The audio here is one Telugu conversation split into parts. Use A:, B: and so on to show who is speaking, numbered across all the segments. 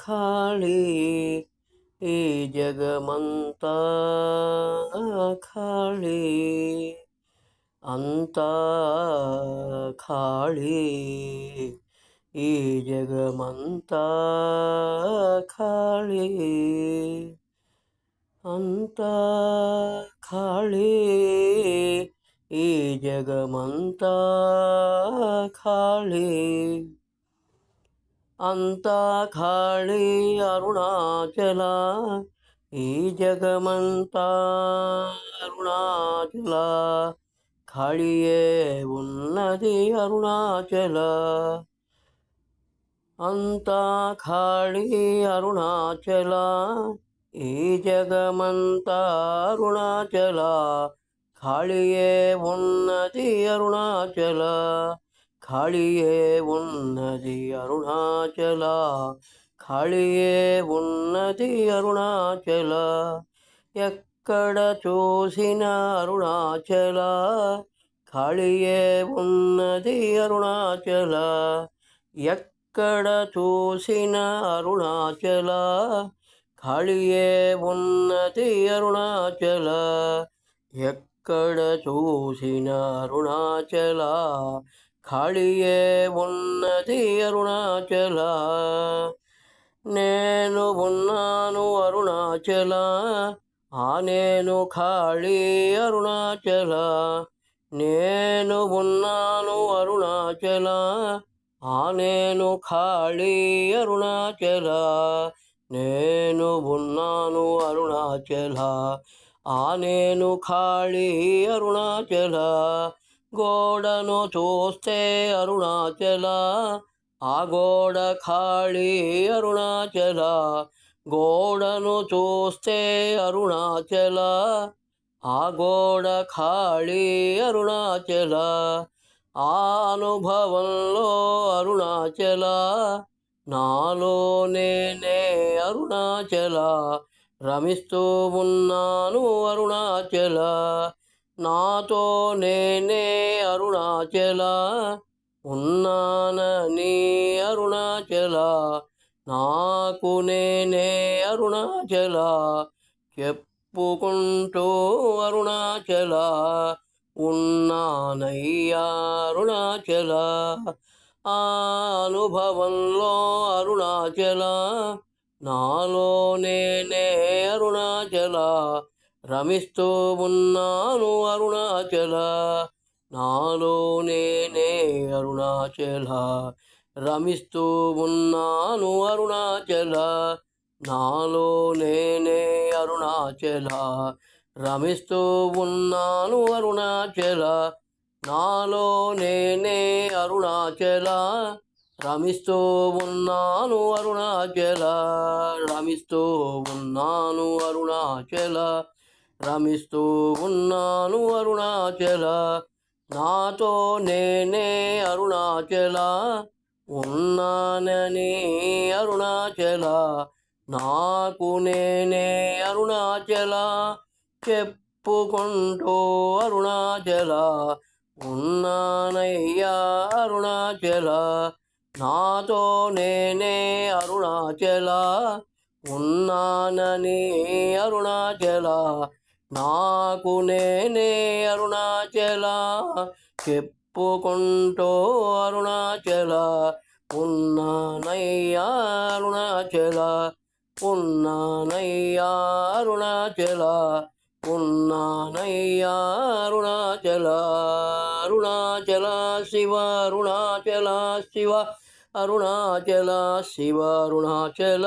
A: खाली ए जगमता खाली अंता खाली ए जगमता खाली अंत खाली ए जगमता खाली ఖాళీ అంతా ఖాళీ అరుణాచల ఈ జగమంతా అరుణాచల ఖాళీయే ఉన్నది అరుణాచల అంతా ఖాళీ అరుణాచల ఈ జగమంతా అరుణాచల ఖాళీయే ఉన్నది అరుణాచల ఖాళీయే ఉన్నది అరుణాచల ఖాళీయే ఉన్నది అరుణాచల. ఎక్కడ చూసిన అరుణాచల? ఖాళీయే ఉన్నది అరుణాచల. ఎక్కడ చూసిన అరుణాచల? ఖాళీయే ఉన్నది అరుణాచల. ఎక్కడ చూసిన అరుణాచల? ఖాళీయే ఉన్నది అరుణాచల. నేను ఉన్నాను అరుణాచల. ఆ నేను ఖాళీ అరుణాచల. నేను ఉన్నాను అరుణాచల. ఆ నేను ఖాళీ అరుణాచల. నేను ఉన్నాను అరుణాచల. ఆ నేను ఖాళీ అరుణాచల. గోడను చూస్తే అరుణాచల ఆ గోడ ఖాళీ అరుణాచల. గోడను చూస్తే అరుణాచల ఆ గోడ ఖాళీ అరుణాచల. ఆ అనుభవంలో అరుణాచల నాలో నేనే అరుణాచల. రమిస్తూ ఉన్నాను అరుణాచల. నాతో నేనే అరుణాచల ఉన్నానని అరుణాచల. నాకు నేనే అరుణాచల చెప్పుకుంటూ అరుణాచల. ఉన్నానయ్యా అరుణాచల ఆ అనుభవంలో అరుణాచల. నాలో నేనే అరుణాచల రమిస్తూ ఉన్నాను అరుణాచల. నాలో నేనే అరుణాచల. రమిస్తూ ఉన్నాను అరుణాచల. నాలో నేనే అరుణాచల. రమిస్తూ ఉన్నాను అరుణాచల. నాలో నేనే అరుణాచల. రమిస్తూ ఉన్నాను అరుణాచల. రమిస్తూ ఉన్నాను అరుణాచల. రమిస్తూ ఉన్నాను అరుణాచల. నాతో నేనే అరుణాచల. ఉన్నానని అరుణాచల. నాకు నేనే అరుణాచల. చెప్పుకుంటూ అరుణాచల. ఉన్నానయ్యా అరుణాచల. నాతో నేనే అరుణాచల. ఉన్నానని అరుణాచల. నాకు నేనే అరుణాచల చెప్పుకుంటూ అరుణాచల. ఉన్నానయ్యా అరుణాచల ఉన్నానయ్యా అరుణాచల ఉన్నానయ్యా అరుణాచల. అరుణాచల శివ అరుణాచల శివ అరుణాచల శివ అరుణాచల.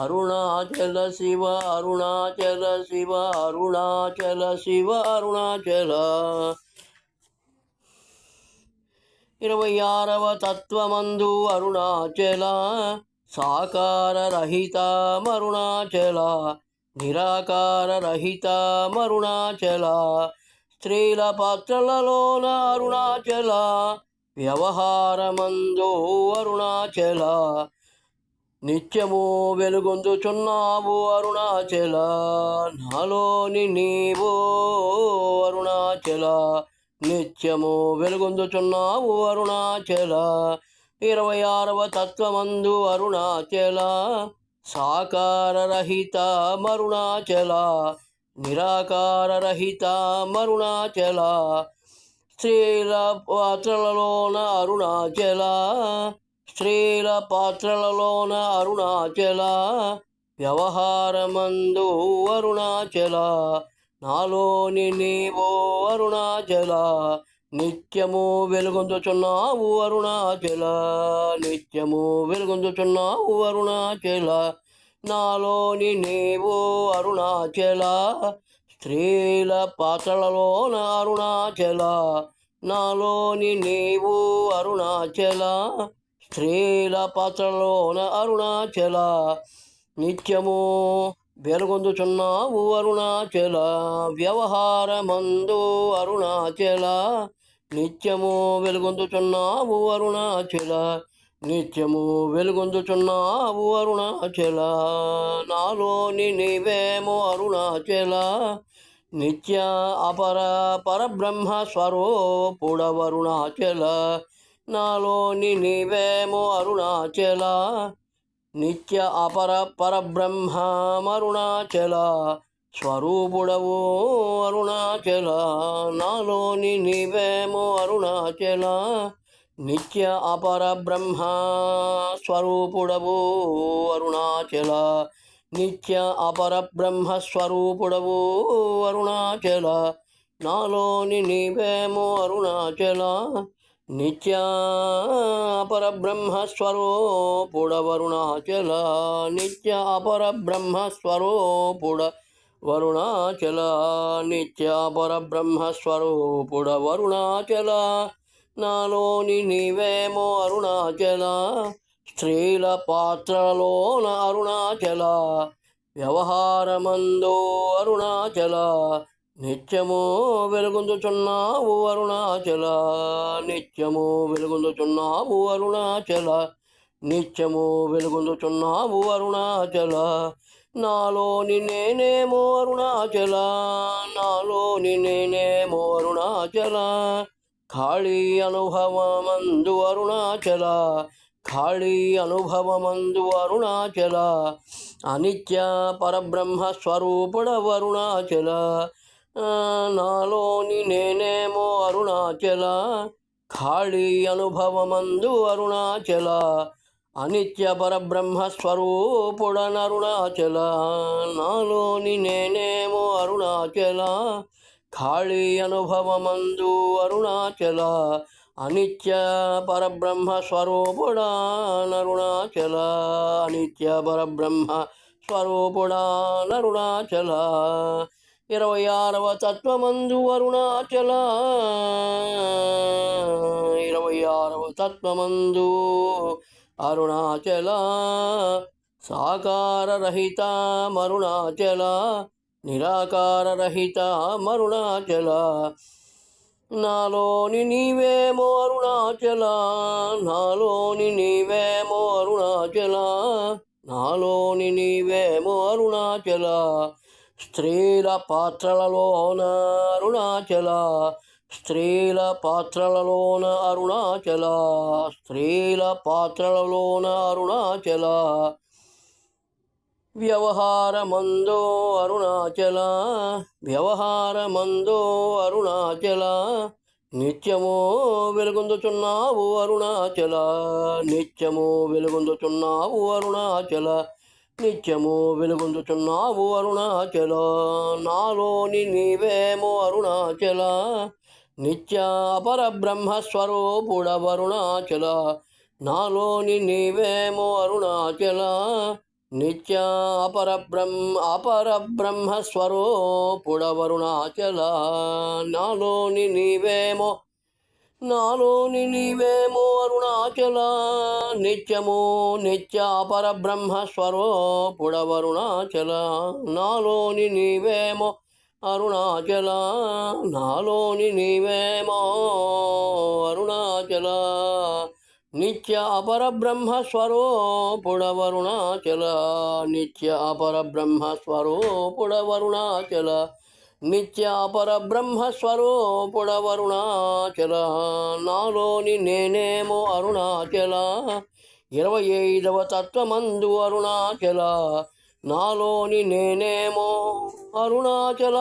A: అరుణాచల శివ అరుణాచల శివ అరుణాచల శివ అరుణాచల. ఇరవై ఆరవ తత్వమందు అరుణాచల సాకార రహిత మరుణాచల నిరాకార రహిత మరుణాచల స్త్రీల పాత్రలలోన అరుణాచల వ్యవహారమందు అరుణాచల. నిత్యము వెలుగొందుచున్నావు అరుణాచల. నాలోని నీవు అరుణాచల. నిత్యము వెలుగొందుచున్నావు అరుణాచల. ఇరవై ఆరవ తత్వమందు అరుణాచల. సాకార రహిత మరుణాచల. నిరాకార రహిత మరుణాచల. స్త్రీల పాత్రలలోన అరుణాచల. స్త్రీల పాత్రలలోన అరుణాచల వ్యవహారమందు అరుణాచల నాలోని నీవు అరుణాచల నిత్యము వెలుగొందుచున్నావు అరుణాచల నిత్యము వెలుగొందుచున్నావు అరుణాచల నాలోని నీవు అరుణాచల స్త్రీల పాత్రలలోన అరుణాచల నాలోని నీవు అరుణాచల స్త్రీల పాత్రలోన అరుణాచల నిత్యము వెలుగొందుచున్నావు అరుణాచల వ్యవహారమందు అరుణాచల నిత్యము వెలుగొందుచున్నావు అరుణాచల నిత్యము వెలుగొందుచున్నావు అరుణాచల నాలోని నీవేమో అరుణాచల నిత్య అపర పరబ్రహ్మ స్వరూపుడవరుణాచల నాలోని నీవేమో అరుణాచల నిత్య అపర పరబ్రహ్మమరుణాచల స్వరూపుడవు అరుణాచల నాలోని నీవేమో అరుణాచల నిత్య అపర బ్రహ్మ స్వరూపుడవు అరుణాచల నిత్య అపర బ్రహ్మ స్వరూపుడవు అరుణాచల నాలోని నీవేమో అరుణాచల నిత్య అపర నిత్య అపర వరుణాచల నిత్య వరుణాచల నాలోని నీవేమో అరుణాచల స్త్రీల పాత్రలోన అరుణాచల వ్యవహారమందో అరుణాచల నిత్యము వెలుగొందుచున్నావు అరుణాచల నిత్యము వెలుగొందుచున్నావు అరుణాచల నిత్యము వెలుగొందుచున్నావు అరుణాచల. నాలోని నేనేమో అరుణాచల నాలోని నేనేమో అరుణాచల. ఖాళీ అనుభవమందు అరుణాచల ఖాళీ అనుభవమందు అరుణాచల. అనిత్య పరబ్రహ్మ స్వరూపుడ అరుణాచల. నాలోని నేనేమో అరుణాచల ఖాళీ అనుభవమందు అరుణాచల అనిత్య పరబ్రహ్మ స్వరూపుడనరుణాచల నాలోని నేనేమో అరుణాచల ఖాళీ అనుభవమందు అరుణాచల అనిత్య పరబ్రహ్మ స్వరూపుడానరుణాచల అనిత్య పరబ్రహ్మ స్వరూపుడానరుణాచల ఇరవై ఆరవ తత్వమందు అరుణాచల ఇరవై ఆరవ తత్వమందు అరుణాచల. సాకార రహిత మరుణాచల. నిరాకార రహిత మరుణాచల. నాలోని నీవేమో అరుణాచల. నాలోని నీవేమో అరుణాచల. నాలోని నీవేమో అరుణాచల. స్త్రీల పాత్రలలోన అరుణాచల స్త్రీల పాత్రలలోన అరుణాచల స్త్రీల పాత్రలలోన అరుణాచల. వ్యవహారమందో అరుణాచల వ్యవహారమందో అరుణాచల. నిత్యము వెలుగొందుచున్నావు అరుణాచల నిత్యము వెలుగొందుచున్నావు అరుణాచల. నిత్యము వెలుగొందుతున్నావు అరుణాచల. నాలోని నీవేమో అరుణాచల. నిత్య అపరబ్రహ్మ వరుణాచల నాలోని నీవేమో అరుణాచల. నిత్య అపరబ్రహ్మ అపరబ్రహ్మ వరుణాచల నాలోని నీవేమో నాలోని నీవేమో అరుణాచల నిత్యమో నిత్య పరబ్రహ్మ స్వరూపుడవరుణాచల నాలోని నీవేమో అరుణాచల నాలోని నీవేమో అరుణాచల. నిత్య అపరబ్రహ్మ స్వరూపుడవరుణాచల నిత్య అపరబ్రహ్మ స్వరూపుడవరుణాచల నిత్య పరబ్రహ్మ స్వరూపుడవరుణాచల నాలోని నేనేమో అరుణాచల. ఇరవై ఐదవ తత్వమందు అరుణాచల. నాలోని నేనేమో అరుణాచల.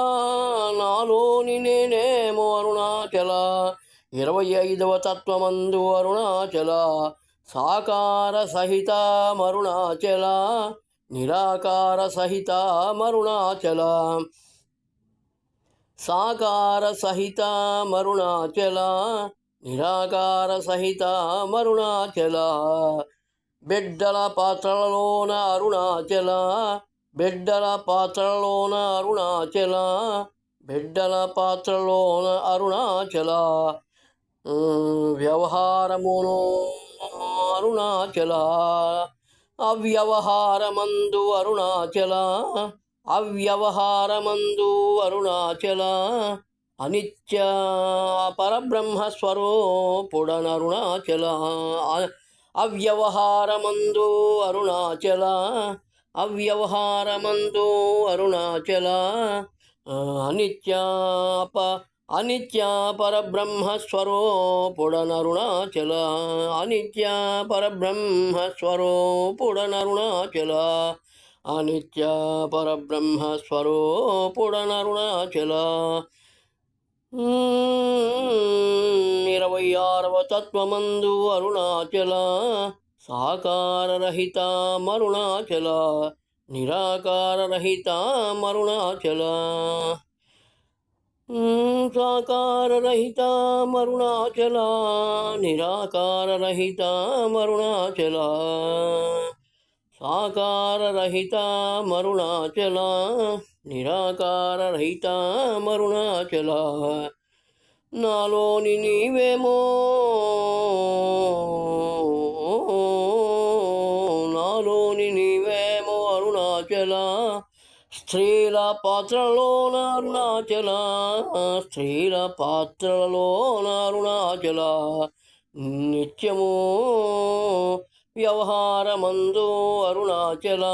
A: నాలోని నేనేమో అరుణాచల. ఇరవై ఐదవ తత్వమందు అరుణాచల. సాకార సహిత మరుణాచల నిరాకార సహిత మరుణాచల సాకార సహిత మరుణాచల నిరాకార సహిత మరుణాచల బిడ్డల పాత్రలలోన అరుణాచల బిడ్డల పాత్రలోన అరుణాచల బిడ్డల పాత్రలోన అరుణాచల ఉమ్, వ్యవహారమును అరుణాచల అవ్యవహారమందు అరుణాచల అవ్యవహారమందు అరుణాచల అనిత్య పరబ్రహ్మ స్వరూపుడనరుణాచల అవ్యవహారమందు అరుణాచల అవ్యవహారమందు అరుణాచల అనిత్యాప అనిత్య పరబ్రహ్మ స్వరూపుడనరుణాచల అనిత్య పరబ్రహ్మ స్వరూపుడనరుణాచల అనిత్య పరబ్రహ్మస్వరూపుడనరుణాచల ఇరవై ఆరవ తత్వమందు అరుణాచల సాకారరహిత మరుణాచల నిరాకారరహిత మరుణాచల సాకారరహిత మరుణాచల నిరాకారరహిత మరుణాచల సాకారరహిత మరుణాచల నిరాకారరహిత మరుణాచల. నాలోని నీవేమో నాలోని నీవేమో అరుణాచల. స్త్రీల పాత్రలోన అరుణాచల స్త్రీల పాత్రలోన అరుణాచల. నిత్యము వ్యవహారమందు అరుణాచల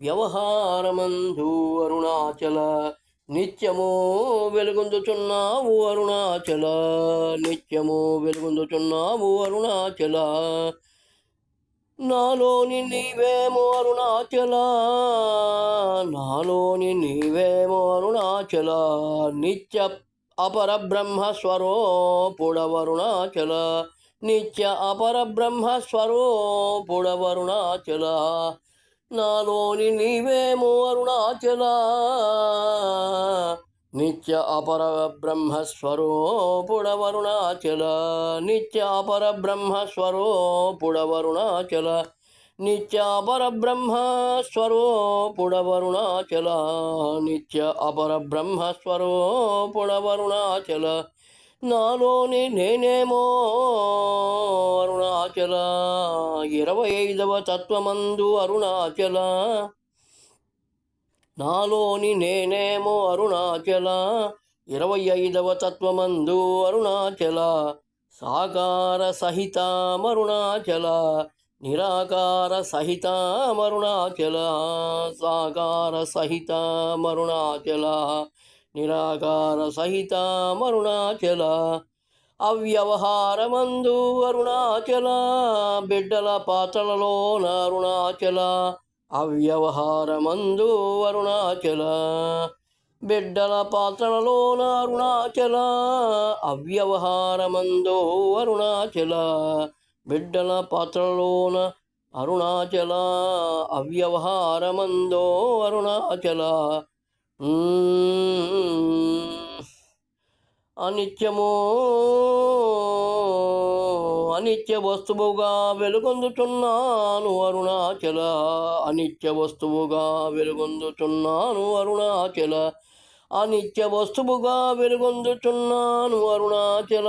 A: వ్యవహారమందు అరుణాచల నిత్యము వెలుగొందుచున్నావు అరుణాచల నిత్యము వెలుగొందుచున్నావు అరుణాచల. నాలోని నీవేమో అరుణాచల నాలోని నీవేమో అరుణాచల నిత్య అపరబ్రహ్మ స్వరూపుడవరుణాచల నిత్య అపరబ్రహ్మ స్వరూపుడవరుణాచల. నాలోని నీవేమో అరుణాచల. నిత్య అపర బ్రహ్మ స్వరూపుడవరుణాచల. నిత్య అపర బ్రహ్మ స్వరూపుడవరుణాచల. నిత్య అపర బ్రహ్మ స్వరూపుడవరుణాచల. నిత్య అపర బ్రహ్మ స్వరూపుడవరుణాచల. నాలోని నేనేమో? అరుణాచల. ఇరవై ఐదవ తత్వమందు అరుణాచల. నాలోని నేనేమో? అరుణాచల. ఇరవై ఐదవ తత్వమందు అరుణాచల. సాకార సహిత మరుణాచల నిరాకార సహిత మరుణాచల సాకార సహిత మరుణాచల నిరాకార సహిత అరుణాచల అవ్యవహారమందు అరుణాచల బిడ్డల పాత్రలలో అరుణాచల అవ్యవహారమందు అరుణాచల బిడ్డల పాత్రలలో అరుణాచల అవ్యవహారమందు అరుణాచల బిడ్డల పాత్రలోన అరుణాచల అవ్యవహారమందో అరుణాచల. అనిత్యము అనిత్య వస్తువుగా వెలుగొందుతున్నాను అరుణాచల. అనిత్య వస్తువుగా వెలుగొందుతున్నాను అరుణాచల. అనిత్య వస్తువుగా వెలుగొందుతున్నాను అరుణాచల.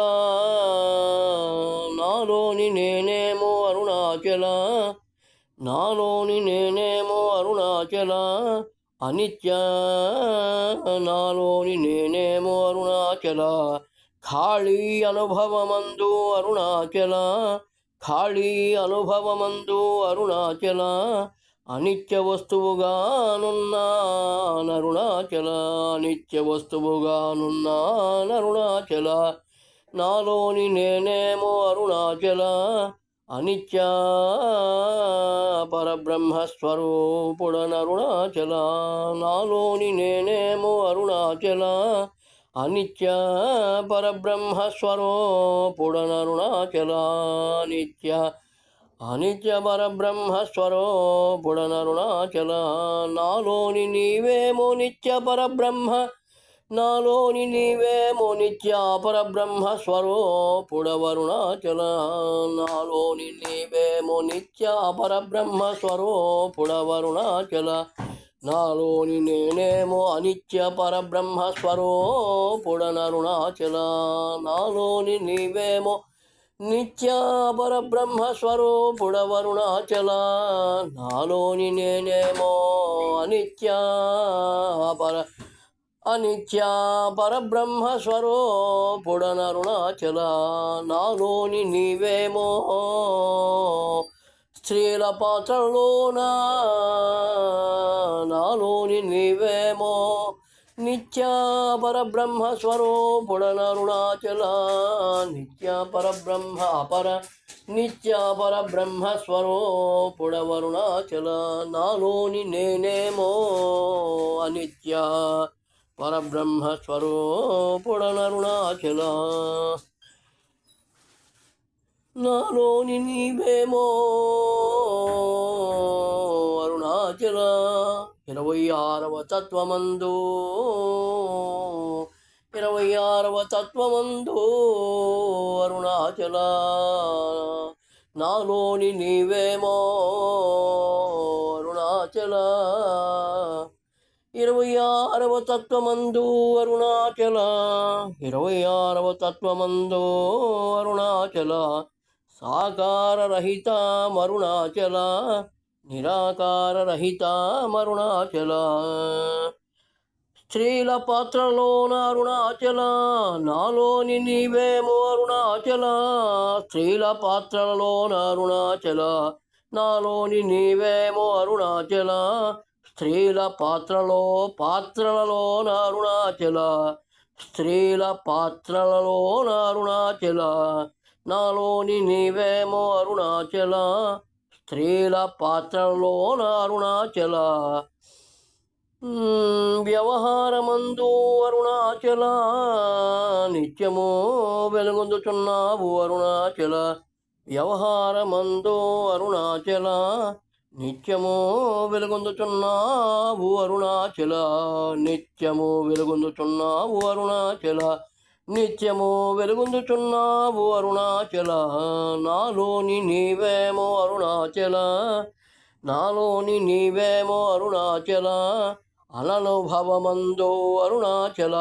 A: నాలోని నేనేమో అరుణాచల. నాలోని నేనేమో అరుణాచల. అనిత్య నాలోని నేనేమో అరుణాచల. ఖాళీ అనుభవమందు అరుణాచల. ఖాళీ అనుభవమందు అరుణాచల. అనిత్య వస్తువుగానున్నానరుణాచల నిత్య వస్తువుగానున్నానరుణాచల నాలోని నేనేమో అరుణాచల. అనిత్య పరబ్రహ్మస్వరూపుడనరుణాచల నాలోని నేనేమో అరుణాచల. అనిత్య పరబ్రహ్మస్వరూపుడనరుణాచల నిత్య. అనిత్య పరబ్రహ్మస్వరూపుడనరుణాచల నాలోని నీవేమో నిత్య పరబ్రహ్మ. నాలోని నీవేమో నిత్య పరబ్రహ్మ స్వరూపుడవరుణాచల. నాలోని నీవేమో నిత్య పరబ్రహ్మ స్వరూపుడవరుణాచల. నాలోని నేనేమో అనిత్య పరబ్రహ్మ స్వరూపుడనరుణాచల. నాలోని నీవేమో నిత్య పరబ్రహ్మ స్వరూపుడవరుణాచల. నాలోని నేనేమో అనిత్య పర అనిత్య పరబ్రహ్మ స్వరూపుడనరుణాచల నాలోని నీవేమో స్త్రీల పాత్రలోన నాలోని నీవేమో నిత్య పరబ్రహ్మ స్వరూపుడనరుణాచల నిత్య పరబ్రహ్మ అపర నిత్య పరబ్రహ్మ స్వరూపుడవరుణాచల నాలోని నేనేమో అనిత్య పరబ్రహ్మస్వరూపుడనరుణాచల. నాలోని నీవేమో అరుణాచల. ఇరవై ఆరవ తత్వమందు ఇరవై ఆరవ తత్వమందు అరుణాచల. నాలోని నీవేమో అరుణాచల. ఆరవ తత్వమందు అరుణాచల. ఇరవై ఆరవ తత్వమందు అరుణాచల. సాకార రహిత మరుణాచల నిరాకార రహిత మరుణాచల స్త్రీల పాత్రలోన అరుణాచల. నాలోని నీవేమో అరుణాచల. స్త్రీల పాత్రలోన అరుణాచల. నాలోని నీవేమో అరుణాచల. స్త్రీల పాత్రలో పాత్రలలో నరుణాచల స్త్రీల పాత్రలలో నరుణాచల నాలోని నీవేమో అరుణాచల స్త్రీల పాత్రలో నరుణాచల వ్యవహారమందు అరుణాచల నిత్యము వెలుగొందుచున్నావు అరుణాచల వ్యవహారమందు అరుణాచల నిత్యము వెలుగొందుచున్నావు అరుణాచల నిత్యము వెలుగొందుచున్నావు అరుణాచల నిత్యము వెలుగొందుచున్నావు అరుణాచల నాలోని నీవేమో అరుణాచల నాలోని నీవేమో అరుణాచల అననుభవమందు అరుణాచల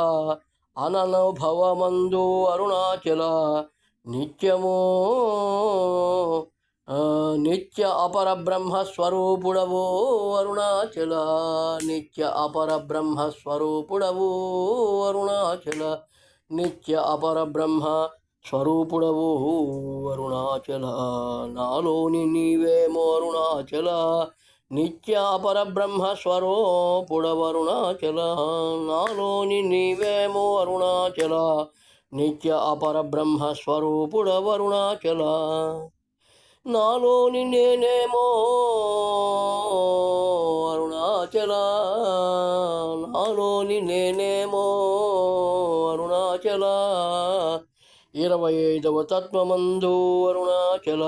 A: అననుభవమందు అరుణాచల నిత్యము నిత్య అపర బ్రహ్మ అరుణాచల. నిత్య అపర బ్రహ్మ అరుణాచల. నిత్య అపర బ్రహ్మ స్వరూపుడవు అరుణాచల. నాలోని నీవేమో అరుణాచల. నిత్య అపర బ్రహ్మ స్వరూపుడవరుణాచల నాలోని నీవేమో అరుణాచల. నిత్య అపర బ్రహ్మ స్వరూపుడవరుణాచల నాలోని నేనేమో అరుణాచల నాలోని నేనేమో అరుణాచల ఇరవై ఐదవ తత్వమందు అరుణాచల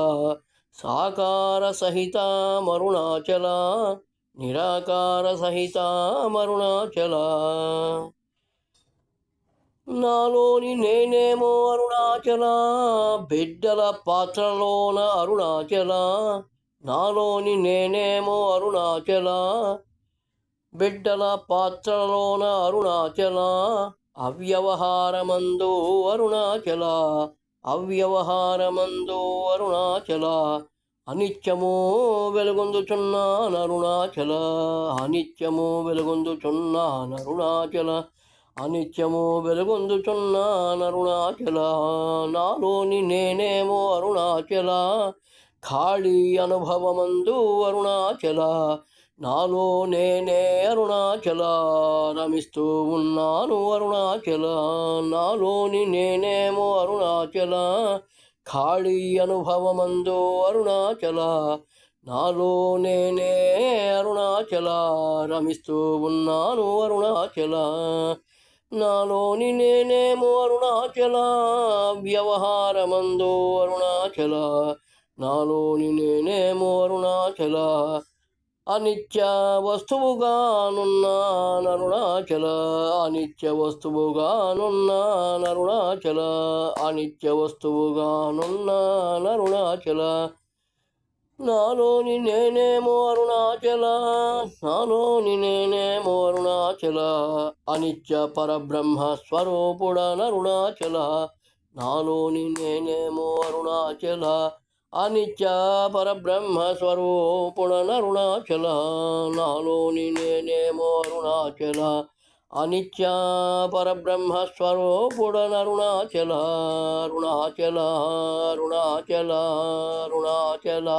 A: సాకార సహిత మరుణాచల నిరాకార సహిత మరుణాచల నాలోని నేనేమో అరుణాచల బిడ్డల పాత్రలోన అరుణాచల. నాలోని నేనేమో అరుణాచల బిడ్డల పాత్రలోన అరుణాచల. అవ్యవహారమందు అరుణాచల అవ్యవహారమందు అరుణాచల. అనిత్యము వెలుగొందుచున్నాను అరుణాచల అనిత్యము వెలుగొందుచున్నాను అరుణాచల అనిత్యము వెలుగొందుచున్న అరుణాచల నాలోని నేనేమో అరుణాచల. ఖాళీ అనుభవమందు అరుణాచల. నాలో నేనే అరుణాచల. రమిస్తూ ఉన్నాను అరుణాచల. నాలోని నేనేమో అరుణాచల. ఖాళీ అనుభవమందు అరుణాచల. నాలో నేనే అరుణాచల. రమిస్తూ ఉన్నాను అరుణాచల. నాలోని నేనేమో అరుణాచల వ్యవహారమందు అరుణాచల. నాలోని నేనేమో అరుణాచల అనిత్య వస్తువుగానున్నాను నరుణాచల అనిత్య వస్తువుగానున్నాను నరుణాచల అనిత్య వస్తువుగానున్నాను నరుణాచల నాలోని నేనేమో అరుణాచల నాలోని నేనేమో అరుణాచల అనిత్య పరబ్రహ్మ స్వరూపుడ నరుణాచల నాలోని నేనేమో అరుణాచల అనిత్య పరబ్రహ్మ స్వరూపుడ నరుణాచల నాలోని నేనేమో అరుణాచల అనిత్య పరబ్రహ్మ నరుణాచల అరుణాచల అరుణాచల అరుణాచల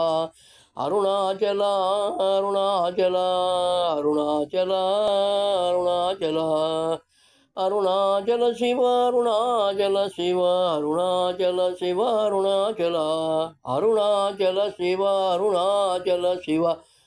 A: అరుణాచల అరుణాచల అరుణాచల అరుణాచల అరుణాచల శివ అరుణాచల శివ అరుణాచల శివ అరుణాచల అరుణాచల శివ అరుణాచల శివ